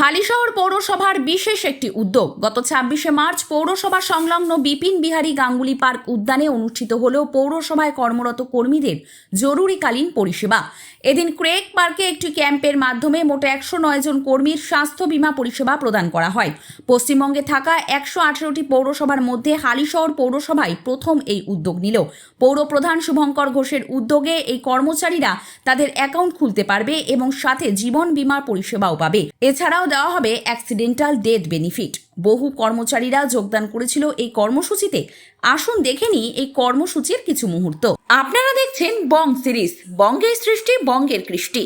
হালিশহর পৌরসভার বিশেষ একটি উদ্যোগ। গত ছাব্বিশে মার্চ পৌরসভা সংলগ্ন বিপিন বিহারী গাঙ্গুলি পার্ক উদ্যানে অনুষ্ঠিত হলেও পৌরসভায় কর্মরত কর্মীদের জরুরিকালীন পরিষেবা। এদিন ক্রেক পার্কে একটি ক্যাম্পের মাধ্যমে মোট একশো নয় জন কর্মীর স্বাস্থ্য বিমা পরিষেবা প্রদান করা হয়। পশ্চিমবঙ্গে থাকা একশো আঠেরোটি পৌরসভার মধ্যে হালিশহর পৌরসভায় প্রথম এই উদ্যোগ নিল। পৌর প্রধান শুভঙ্কর ঘোষের উদ্যোগে এই কর্মচারীরা তাদের অ্যাকাউন্ট খুলতে পারবে এবং সাথে জীবন বীমার পরিষেবাও পাবে। এছাড়াও দেওয়া হবে অ্যাক্সিডেন্টাল ডেথ বেনিফিট। বহু কর্মচারীরা যোগদান করেছিল এই কর্মসূচিতে। আসুন দেখে নিই এই কর্মসূচির কিছু মুহূর্ত। আপনারা দেখছেন বং সিরিজ, বঙ্গের সৃষ্টি, বঙ্গের কৃষ্টি।